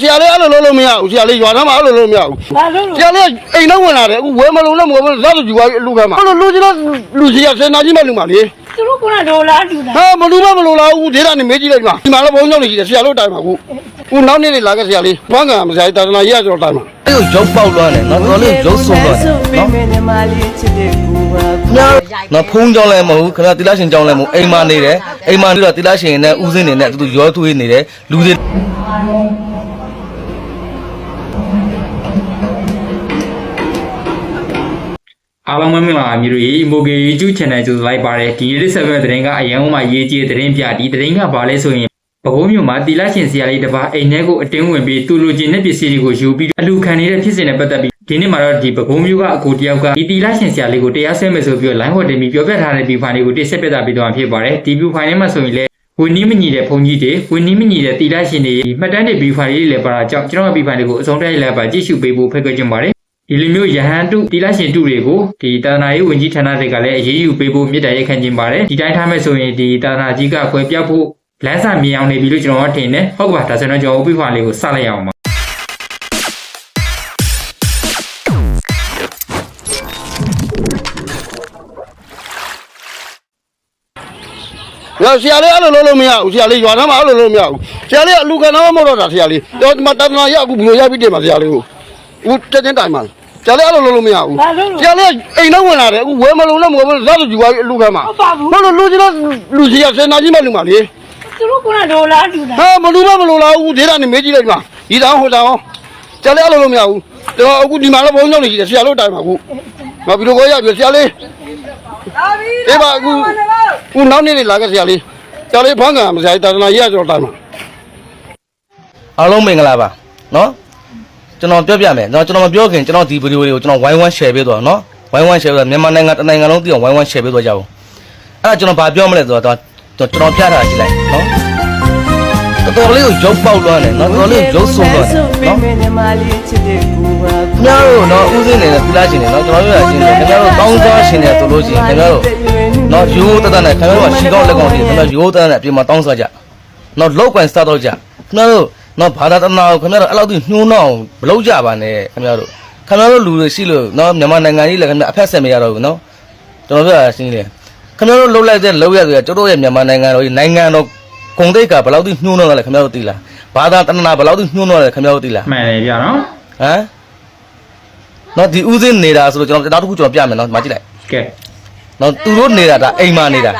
ဆရာလေးအဲ့လိုလုပ်လို့မရဘူးဆရာလေးရွာသားမှာအဲ့လိုလုပ်လို့မရဘူးဘာလို့ဆရာလေးအိမ်တော့ဝင်လာတယ်အခုဝယ်မလုံးနဲ့မဝယ်မလုံးဇာတ်တူသွားလူကမှာအဲ့လိုလူကြီးတော့လူကြီးရစင်နာကြီးမလူမှာလေသူတို့ကဒေါ်လာတူတာဟာမလူမမလူလားအခုဒေတာနေမေးကြည့်လိုက်ပါဒီမှာလည်းဘုံကြောင့်နေရှိတယ်ဆရာလို့တိုင်ပါအခုခုနောက်နေ့လေးလာခဲ့ဆရာလေးဘွားကမဆရာကြီးတာသနာကြီးရဆိုတော့တိုင်ပါအဲ့ကိုရုပ်ပေါက်လွှမ်းတယ်နော်တော်လေးရုပ်ဆုံးလွှမ်းတယ်နော်နော်ဖုံးကြောင်းလည်းမဟုတ်ဘူးခင်ဗျာတိလရှင်ကြောင်းလည်းမဟုတ်အိမ်မှာနေတယ်အိမ်မှာနေတော့တိလရှင်နဲ့ဦးစင်းနေနဲ့တူတူရောသွေးနေတယ်လူတွေ အားလုံးပဲမင်္ဂလာပါမျိုးတွေမိုဂေ YouTube channel ကြိုလိုက်ပါတယ်ဒီရက်ဆက်ပဲသတင်းကအရန်ဟိုမှာရေးကြီးသတင်းပြဒီသတင်းကဘာလဲဆိုရင်ဘကုံးမြို့မှာတီလာရှင်ဆရာလေးတစ်ပါးအိမ်ထဲကိုအတင်းဝင်ပြီးသူ့လူချင်းတဲ့ပစ္စည်းတွေကိုယူပြီးအလူခံနေတဲ့ဖြစ်စဉ်နဲ့ပတ်သက်ပြီးဒီနေ့မှာတော့ဒီဘကုံးမြို့ကအကိုတယောက်ကဒီတီလာရှင်ဆရာလေးကိုတရားစွဲမယ်ဆိုပြီးတော့ line ဟော်တင်ပြီးပြောပြထားတဲ့ဗီဖိုင်တွေကိုတိဆက်ပြသပေးသွားမှာဖြစ်ပါတယ်ဒီဗီဖိုင်ထဲမှာဆိုရင်လည်းဝင်းနီးမညီတဲ့ဘုံကြီးတွေဝင်းနီးမညီတဲ့တီလာရှင်တွေမှတ်တမ်းတွေဗီဖိုင်လေးတွေလည်းပါတာကြောင့်ကျွန်တော်ကဗီဖိုင်တွေကိုအဆုံးတိုက်လိုက်ပါကြည့်ရှုပေးဖို့ဖိတ်ခေါ်ချင်ပါတယ် ဒီလိုမျိုးယဟန်တုတိလရှင်တုတွေကိုဒီတာသနာရေးဝန်ကြီးဌာနတွေကလည်းအရေးယူပေးဖို့မြစ်တာရက်ခံခြင်းပါတယ်ဒီတိုင်းထားမဲ့ဆိုရင်ဒီတာသနာကြီးကကွယ်ပြောက်ဖို့လမ်းစာမြင်အောင်နေပြီလို့ကျွန်တော်ကထင်တယ်ဟုတ်ပါဒါဆိုတော့ကျွန်တော်ဥပ္ပခါလေးကိုစလိုက်အောင်ပါရဆရာလေးအဲ့လိုလုပ်လို့မရဘူးဆရာလေးရွာသားမှာအဲ့လိုလုပ်လို့မရဘူးဆရာလေးအလူကနာမဟုတ်တော့တာဆရာလေးတော့ဒီမှာတာသနာရအခုဘယ်လိုရပြီးတင်ပါဆရာလေးကိုအခုတက်ချင်းတိုင်ပါ ဆရာလေးအဲ့လိုလုပ်လို့မရဘူးဘာလို့ဆရာလေးအိမ်တော့ဝင်လာတယ်အခုဝယ်မလုံးနဲ့မဝယ်မလုံးဇာတ်တူသွားအလူကမှာဟုတ်ပါဘူးဟုတ်လို့လူကြီးတော့လူကြီးရစင်နာကြီးမလူမှာလေသူတို့ကဒေါ်လာတူတာဟာမလူမမလူလားအခုဒေတာနေမေးကြည့်လိုက်ပါဒီတောင်ဟိုတောင်ဆရာလေးအဲ့လိုလုပ်မရဘူးတော့အခုဒီမှာလည်းဘုံကြောင့်နေရှိတယ်ဆရာလို့တိုင်ပါအခုငါပြီးတော့ကိုရပြီဆရာလေးအေးပါအခုအခုနောက်နေ့လေးလာခဲ့ဆရာလေးဆရာလေးဘွားကမဆရာကြီးတာသနာကြီးရဆိုတော့တိုင်ပါအားလုံးမင်္ဂလာပါနော် ကျွန်တော်ပြောပြမယ်နော်ကျွန်တော်မပြောခင်ကျွန်တော်ဒီဗီဒီယိုတွေကိုကျွန်တော်ဝိုင်းဝန်း share ပေးသွားနော်ဝိုင်းဝန်း share ပေးသွားမြန်မာနိုင်ငံတစ်နိုင်ငံလုံးသိအောင်ဝိုင်းဝန်း share ပေးသွားကြအောင်အဲ့ဒါကျွန်တော်ဘာပြောမလဲဆိုတော့ကျွန်တော်ပြတာကြည့်လိုက်နော်တော်တော်လေးကိုရုပ်ပေါက်လွှမ်းတယ်နော်တော်တော်လေးကိုရုပ်ဆုံးလွှမ်းတယ်နော်ခင်ဗျားတို့နော်ဦးစင်းနေတဲ့ဖလားရှင်တွေနော်ကျွန်တော်တို့ရရှင်တွေခင်ဗျားတို့တောင်းစားရှင်တွေဆိုလို့ရှိရင်ခင်ဗျားတို့နော်ရိုးတတနဲ့ခင်ဗျားတို့ကရှီကောက်လက်ကောက်တွေခင်ဗျားရိုးတတနဲ့အပြင်မှာတောင်းစားကြနော်လောက်ကွန်စတာတော့ကြခင်ဗျားတို့ နော်ဘာသာတနာကိုခင်ဗျားတို့အဲ့လောက်ထိညှိုးနှောင်းမလုပ်ကြပါနဲ့ခင်ဗျားတို့ခင်ဗျားတို့လူတွေရှိလို့နော်မြန်မာနိုင်ငံကြီးလည်းခင်ဗျာအဖက်ဆက်မရတော့ဘူးနော်ကျွန်တော်ပြောတာရှင်းလေခင်ဗျားတို့လှုပ်လိုက်တဲ့လှုပ်ရဆိုကျွန်တော်ရဲ့မြန်မာနိုင်ငံတော်ကြီးနိုင်ငံတော်ဂုံတိတ်ကဘယ်လောက်ထိညှိုးနှောင်းလဲခင်ဗျားတို့သိလားဘာသာတနာဘယ်လောက်ထိညှိုးနှောင်းလဲခင်ဗျားတို့သိလားမှန်တယ်ဗျာနော်ဟမ်နော်ဒီဦးစင်းနေတာဆိုတော့ကျွန်တော်နောက်တစ်ခုကျွန်တော်ပြမယ်နော်မကြည့်လိုက်ကဲ နော်သူတို့နေတာဒါအိမ်မာနေတာ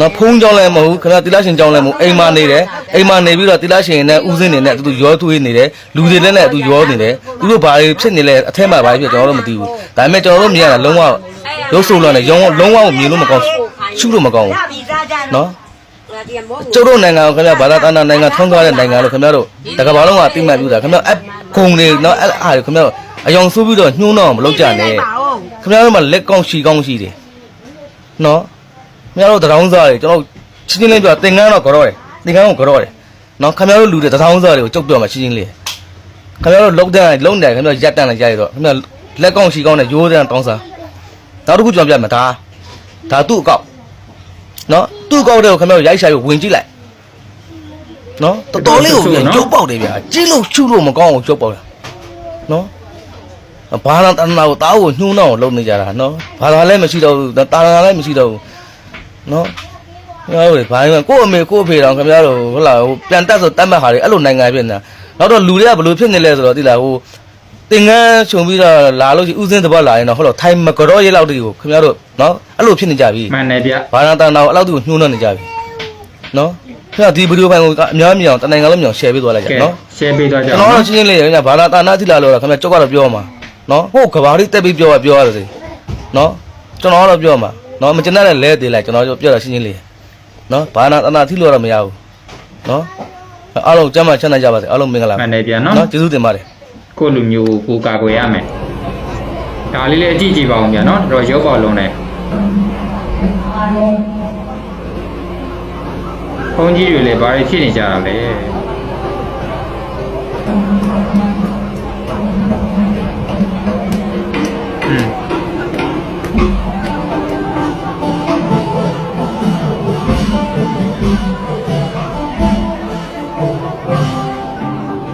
နော်ဖုံးကြောင်းလည်းမဟုတ်ဘူးခင်ဗျာတိလရှင်ကြောင်းလည်းမဟုတ်အိမ်မာနေတယ်အိမ်မာနေပြီးတော့တိလရှင်နဲ့ဦးစင်းနေနဲ့သူတို့ရောသွေးနေတယ်လူတွေလည်းနဲ့သူရောနေတယ်သူတို့ဘာတွေဖြစ်နေလဲအထက်မှာဘာဖြစ်ကျွန်တော်တို့မသိဘူးဒါပေမဲ့ကျွန်တော်တို့မြင်ရတာလုံးဝရုပ်ဆိုးလွန်တယ်ရုံလုံးဝကိုမြင်လို့မကောင်းရှုလို့မကောင်းဘူးနော်ကျုပ်တို့နိုင်ငံကိုခင်ဗျာဘာသာတနာနိုင်ငံထုံးသွားတဲ့နိုင်ငံလို့ခင်ဗျားတို့တကဘာလုံးကတိမှတ်ပြတာခင်ဗျာအကုံတွေနော်အဲ့အားတွေခင်ဗျားအယောင်ဆိုးပြီးတော့ညှိုးတော့မလုပ်ကြနဲ့ခင်ဗျားတို့မှာလက်ကောင်းရှီကောင်းရှိတယ် နော်ခင်ဗျားတို့တရောင်းစားတွေကျွန်တော်ချင်းချင်းလေးပြောသင်္ကန်းတော့ကြောတယ်သင်္ကန်းကိုကြောတယ်နော်ခင်ဗျားတို့လူတွေတရောင်းစားတွေကိုကြုတ်ပြောမှာချင်းချင်းလေးခင်ဗျားတို့လုံတန်းလုံတယ်ခင်ဗျားရက်တန်းလည်းကြားရတော့ခင်ဗျားလက်ကောင်းရှီကောင်းနဲ့ရိုးတန်းတောင်းစားနောက်တစ်ခုကျွန်တော်ပြမယ်ဒါဒါသူ့အကောက်နော်သူ့အကောက်တွေကိုခင်ဗျားတို့ရိုက်ရှာပြီးဝင်ကြည့်လိုက်နော်တော်တော်လေးကိုပြန်ကျုပ်ပေါက်တယ်ဗျာကြည့်လို့ချူလို့မကောင်းအောင်ကျုပ်ပေါက်တာနော် ဘာသာတဏ္ဍာကိုတားကိုညှိုးနှောင်းလုပ်နေကြတာနော်ဘာသာလည်းမရှိတော့ဘူးတာသာလည်းမရှိတော့ဘူးနော်ခင်ဗျားတို့ဘာလဲကို့အမေကို့အဖေတောင်ခင်ဗျားတို့ဟုတ်လားဟိုပြန်တက်ဆိုတတ်မှတ်ဟာတွေအဲ့လိုနိုင်ငံဖြစ်နေတာနောက်တော့လူတွေကဘယ်လိုဖြစ်နေလဲဆိုတော့သိလားဟိုတင်ငန်းခြုံပြီးတော့လာလို့ရှိဥစဉ်တပတ်လာရင်တော့ဟုတ်တော့ထိုင်မကြောရဲလောက်တည်းကိုခင်ဗျားတို့နော်အဲ့လိုဖြစ်နေကြပြီမှန်တယ်ဗျဘာသာတဏ္ဍာကိုအဲ့လောက်တည်းကိုညှိုးနှောင်းနေကြပြီနော်ခင်ဗျားဒီဗီဒီယိုဖိုင်ကိုအများကြီးအောင်တနိုင်ငံလုံးမြောင် share ပေးသွားလိုက်ကြကဲနော် share ပေးသွားကြကျွန်အောင်တော်နော်တို့ချင်းချင်းလေးရညာဘာသာတာနာတိလာလို့ခင်ဗျကြောက်ကတော့ပြောမှာ နော်ဟုတ်ကဘာလေးတက်ပြီးပြောရပြောရတယ်နော်ကျွန်တော်ကတော့ပြောမှာနော်မကျန်တဲ့လဲသေးလိုက်ကျွန်တော်ပြောတာချင်းချင်းလေးနော်ဘာသာတာနာတိလို့တော့မရဘူးနော်အားလုံးကျမ်းမာချမ်းသာကြပါစေအားလုံးမင်္ဂလာမှန်တယ်ဗျာနော်နော်ကျေးဇူးတင်ပါတယ်ကိုယ့်လူမျိုးကိုကိုယ်ကာကွယ်ရမယ်ဒါလေးလည်းအကြည့်ကြည့်ပါအောင်ဗျာနော်တော်တော်ရုပ်ပေါက်လုံးတယ်ဘုန်းကြီးတွေလည်းဘာတွေဖြစ်နေကြတာလဲ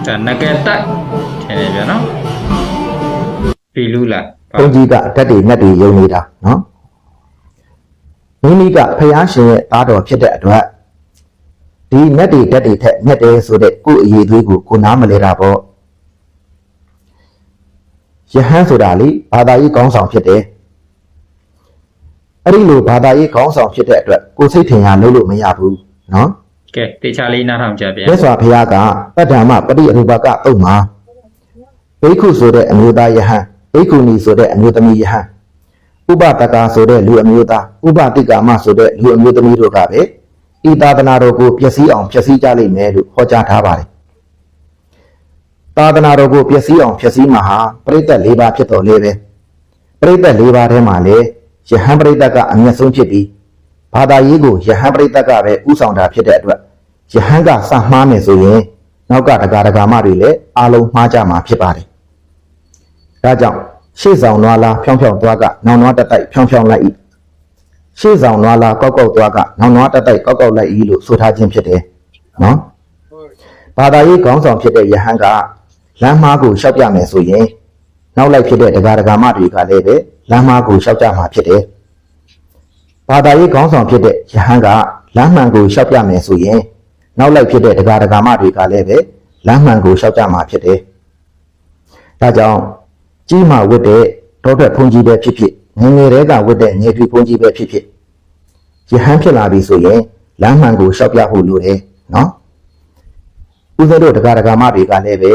ဒါနကတက်ထင်တယ်ဗျာနော်ပြီလူလားဘုန်းကြီးကဓာတ်တွေနဲ့တွေယုံနေတာနော်မိမိကဖယားရှင်ရဲ့သားတော်ဖြစ်တဲ့အတွက်ဒီနဲ့တွေဓာတ်တွေထက်နဲ့တယ်ဆိုတဲ့ကိုယ့်အရေးသွေးကိုကိုနားမလဲတာပေါ့ယဟန်ဆိုတာလေဘာသာရေးကောင်းဆောင်ဖြစ်တယ်အဲ့ဒီလိုဘာသာရေးကောင်းဆောင်ဖြစ်တဲ့အတွက်ကိုယ်စိတ်ထင်ရလို့လို့မရဘူးနော် ကဲတေချာလေးနားထောင်ကြဗျာမြတ်စွာဘုရားကတတ္တမပရိအရူပကတုတ်မှာဘိက္ခုဆိုတဲ့အမျိုးသားယဟန်ဘိက္ခုနီဆိုတဲ့အမျိုးသမီးယဟန်ဥပတကာဆိုတဲ့လူအမျိုးသားဥပတိကာမဆိုတဲ့လူအမျိုးသမီးတို့ကပဲဤသာသနာတော်ကိုပျက်စီးအောင်ပျက်စီးကြလိမ့်မယ်လို့ဟောကြားထားပါတယ်သာသနာတော်ကိုပျက်စီးအောင်ပျက်စီးမှာဟာပရိသတ်၄ပါးဖြစ်တော်လေပဲပရိသတ်၄ပါးထဲမှာလေယဟန်ပရိသတ်ကအမျက်ဆုံးဖြစ်ပြီး ဘာသာရေးကိုယဟန်ပရိသတ်ကပဲဥဆောင်တာဖြစ်တဲ့အတွက်ယဟန်ကစမှားမယ်ဆိုရင်နောက်ကတကာတကာမတွေလည်းအလုံးမှားကြမှာဖြစ်ပါတယ်။ဒါကြောင့်ရှေ့ဆောင်နွားလားဖြောင်းဖြောင်းသွားကနောင်နွားတက်တိုက်ဖြောင်းဖြောင်းလိုက်၏ရှေ့ဆောင်နွားလားကောက်ကောက်သွားကနောင်နွားတက်တိုက်ကောက်ကောက်လိုက်၏လို့ဆိုထားခြင်းဖြစ်တယ်။နော်။ဘာသာရေးခေါင်းဆောင်ဖြစ်တဲ့ယဟန်ကလမ်းမားကိုရှောက်ပြမယ်ဆိုရင်နောက်လိုက်ဖြစ်တဲ့တကာတကာမတွေကလည်းပဲလမ်းမားကိုရှောက်ကြမှာဖြစ်တယ်။ ဘာသာရေးခေါင်းဆောင်ဖြစ်တဲ့ယဟန်ကလမ်းမှန်ကိုရှောက်ပြမယ်ဆိုရင်နောက်လိုက်ဖြစ်တဲ့ဒကာဒကာမတွေကလည်းပဲလမ်းမှန်ကိုရှောက်ကြမှာဖြစ်တယ်။ဒါကြောင့်ကြီးမှဝတ်တဲ့တောထွက်ဖုန်ကြီးပဲဖြစ်ဖြစ်ငယ်ငယ်တည်းကဝတ်တဲ့ငယ်ထွေဖုန်ကြီးပဲဖြစ်ဖြစ်ယဟန်ဖြစ်လာပြီဆိုရင်လမ်းမှန်ကိုရှောက်ပြဖို့လိုတယ်နော်။ဦးဇင်းတို့ဒကာဒကာမတွေကလည်းပဲ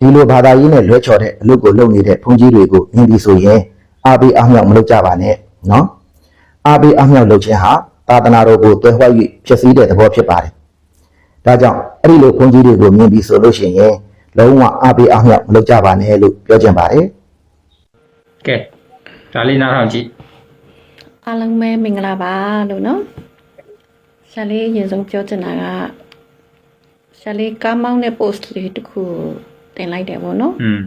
ဒီလိုဘာသာရေးနဲ့လွဲချော်တဲ့အလုပ်ကိုလုပ်နေတဲ့ဖုန်ကြီးတွေကိုမြင်ပြီဆိုရင်အားပေးအားမြောက်မလုပ်ကြပါနဲ့နော်။ အားပေးအားမြောက်လုပ်ခြင်းဟာသာသနာတော်ကိုတွဲဝှက်၍ဖြစ်စည်းတဲ့သဘောဖြစ်ပါတယ်။ဒါကြောင့်အဲ့ဒီလိုဘုန်းကြီးတွေကိုမြင်ပြီးဆိုလို့ရှိရင်လုံးဝအားပေးအားမြောက်မလုပ်ကြပါနဲ့လို့ပြောချင်ပါတယ်ကဲဒါလေးနားထောင်ကြည့်အားလုံးပဲမင်္ဂလာပါလို့နော်ဆရာလေးအရင်ဆုံးပြောချင်တာကဆရာလေးကားမောင်းတဲ့ post လေးတစ်ခုတင်လိုက်တယ်ပေါ့နော်อืม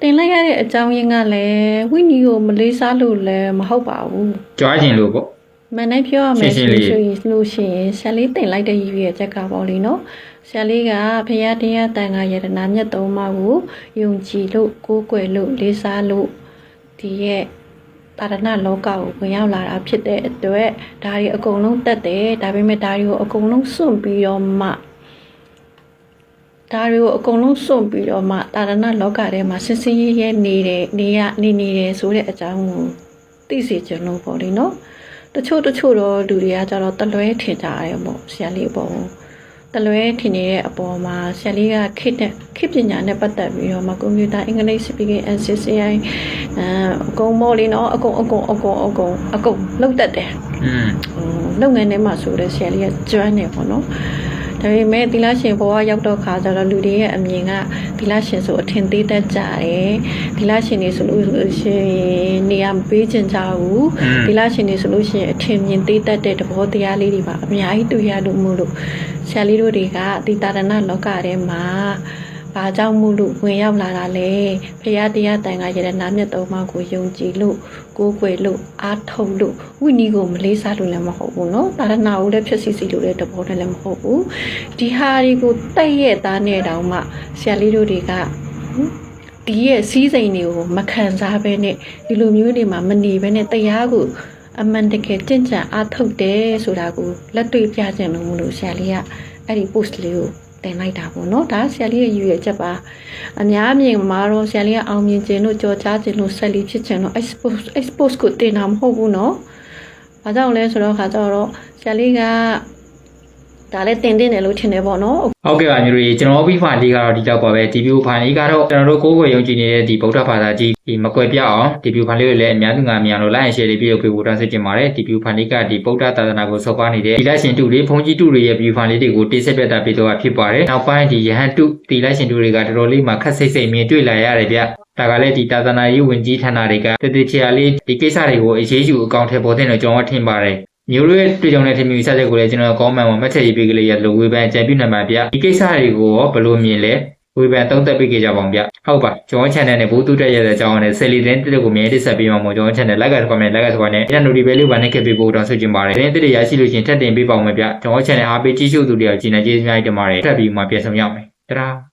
တင်လိုက်ရတဲ့အကြောင်းရင်းကလည်းဝိနည်းကိုမလေးစားလို့လည်းမဟုတ်ပါဘူးကြွားခြင်းလို့ပေါ့မန်နိုင်ပြောရမယ်ရှဆိုင်းရှင်းလေးရင်လို့ရှိရင်ဆရာလေးတင်လိုက်တဲ့ရည်ရွယ်ချက်ကပေါ့လေနော်ဆရာလေးကဖရာတရားတန်ခါယတနာမြတ်သုံးပါးကိုယုံကြည်လို့ကိုးကွယ်လို့လေးစားလို့ဒီရဲ့တာရဏလောကကိုဝင်ရောက်လာတာဖြစ်တဲ့အတွက်ဒါတွေအကုန်လုံးတက်တယ်ဒါပေမဲ့ဒါတွေကိုအကုန်လုံးစွန့်ပြီးတော့မှ ဒါတွေကိုအကုန်လုံးစွန့်ပြီးတော့မှတာရဏလောကထဲမှာစစ်စစ်ရဲရဲနေတယ်နေရနေနေတယ်ဆိုတဲ့အကြောင်းကိုသိစေချင်လို့ပေါ့လေနော်တချို့တချို့တော့လူတွေကကြတော့တလွဲထင်ကြရတယ်ပေါ့ဆရာလေးပေါ့တလွဲထင်နေတဲ့အပေါ်မှာဆရာလေးကခေတ်နဲ့ခေတ်ပညာနဲ့ပတ်သက်ပြီးတော့မှကွန်ပျူတာအင်္ဂလိပ် speaking and CCI အအကုန်မော်လေးနော်အကုန်အကုန်အကုန်အကုန်အကုန်လောက်တတ်တယ်อืมဟိုလုပ်ငန်းထဲမှာဆိုတဲ့ဆရာလေးကကျွမ်းနေပေါ့နော် ဒါပေမဲ့သီလရှင်ဘဝရောက်တော့ခါကျတော့လူတွေရဲ့အမြင်ကသီလရှင်ဆိုအထင်သေးတတ်ကြတယ်သီလရှင်တွေဆိုလို့ရှိရင်နေရာမပေးချင်ကြဘူးอืมသီလရှင်တွေဆိုလို့ရှိရင်အထင်မြင်သေးတတ်တဲ့သဘောတရားလေးတွေပါအများကြီးတွေ့ရလို့မို့လို့ဆရာလေးတို့တွေကဒီတာရဏလောကထဲမှာ ဘာကြောင့်မို့လို့ဝင်ရောက်လာတာလဲဖရာတရားတန်ခါရတနာမြတ်သုံးပါးကိုယုံကြည်လို့ကိုးကွယ်လို့အားထုတ်လို့ဝိနည်းကိုမလေးစားလို့လည်းမဟုတ်ဘူးเนาะတာရဏကိုလည်းဖြစ်စီစီလို့လည်းတဘောနဲ့လည်းမဟုတ်ဘူးဒီဟာတွေကိုတိုက်ရဲ့သားနဲ့တောင်မှဆရာလေးတို့တွေက ဒီရဲ့စီးစိမ်တွေကိုမခံစားဘဲနဲ့ဒီလိုမျိုးတွေမှာမနေဘဲနဲ့တရားကိုအမှန်တကယ်တင့်ကြံအားထုတ်တယ်ဆိုတာကိုလက်တွေ့ပြချင်လို့မလို့ဆရာလေးကအဲ့ဒီ post လေးကို တင်လိုက်တာပေါ့နော်ဒါဆရာလေးရဲ့ရည်ရွယ်ချက်ပါအများအမြင်မှာတော့ဆရာလေးကအောင်မြင်ခြင်းလို့ကြော်ကြားခြင်းလို့ဆက်လေးဖြစ်ခြင်းလို့ expose expose ကိုတင်တာမဟုတ်ဘူးနော်ဘာကြောင့်လဲဆိုတော့ခါကျတော့ဆရာလေးက ဒါလည်းတင်တင်တယ်လို့ထင်တယ်ပေါ့နော်ဟုတ်ကဲ့ပါမျိုးတွေကျွန်တော်ဘီဖာလေးကတော့ဒီတော့ပါပဲဒီဗီဒီယိုဖိုင်လေးကတော့ကျွန်တော်တို့ကိုယ်ကိုယ်ယုံကြည်နေတဲ့ဒီဗုဒ္ဓဘာသာကြီးဒီမကွယ်ပြအောင်ဒီဗီဒီယိုဖိုင်လေးကိုလည်းအများသူငါမြင်အောင်လို့ like and share လေးပြုလုပ်ပေးဖို့တောင်းဆိုချင်ပါတယ်ဒီဗီဒီယိုဖိုင်လေးကဒီဗုဒ္ဓသာသနာကိုဆောက်ပါနေတဲ့ဒီလိုက်ရှင်တူတွေဘုန်းကြီးတူတွေရဲ့ဗီဒီယိုဖိုင်လေးတွေကိုတိဆက်ပြတာပေးတော့ဖြစ်ပါတယ်နောက်ပိုင်းဒီယဟန်တုဒီလိုက်ရှင်တူတွေကတော်တော်လေးမှခက်စိတ်စိတ်မြင်တွေ့လာရတယ်ဗျဒါကလည်းဒီတာသနာရေးဝင်ကြီးဌာနတွေကတတိချာလေးဒီကိစ္စတွေကိုအရေးယူအကောင့်ထဲပေါ်တဲ့တော့ကျွန်တော်ထင်ပါတယ် မျိုးတို့ရဲ့တွေ့ကြုံတဲ့ထင်မြင်ဆက်ချက်ကိုလည်းကျွန်တော် comment မှာမှတ်ချက်ရေးပေးကလေးရလို့ဝေဖန်အကြံပြုနိုင်ပါဗျဒီကိစ္စတွေကိုရောဘယ်လိုမြင်လဲဝေဖန်သုံးသပ်ပေးကြကြပါအောင်ဗျဟုတ်ပါကျွန်တော် channel နဲ့ဘူးတူတက်ရတဲ့အကြောင်းနဲ့ဆယ်လီတင်းတက်ကိုမြဲတက်ဆက်ပေးမှာမို့ကျွန်တော် channel like က comment like က comment နဲ့ notification လေးပါနဲ့ခဲ့ပေးဖို့တောင်းဆိုချင်ပါတယ်တင်းတက်ရရှိလို့ရှိရင်ထပ်တင်ပေးပါဦးမယ်ဗျကျွန်တော် channel အားပေးကြည့်ရှုသူတွေရောဂျင်းနေကျေးဇူးများတင်ပါတယ်ထပ်ပြီးမှပြန်ဆောင်ရအောင်မယ်တရာ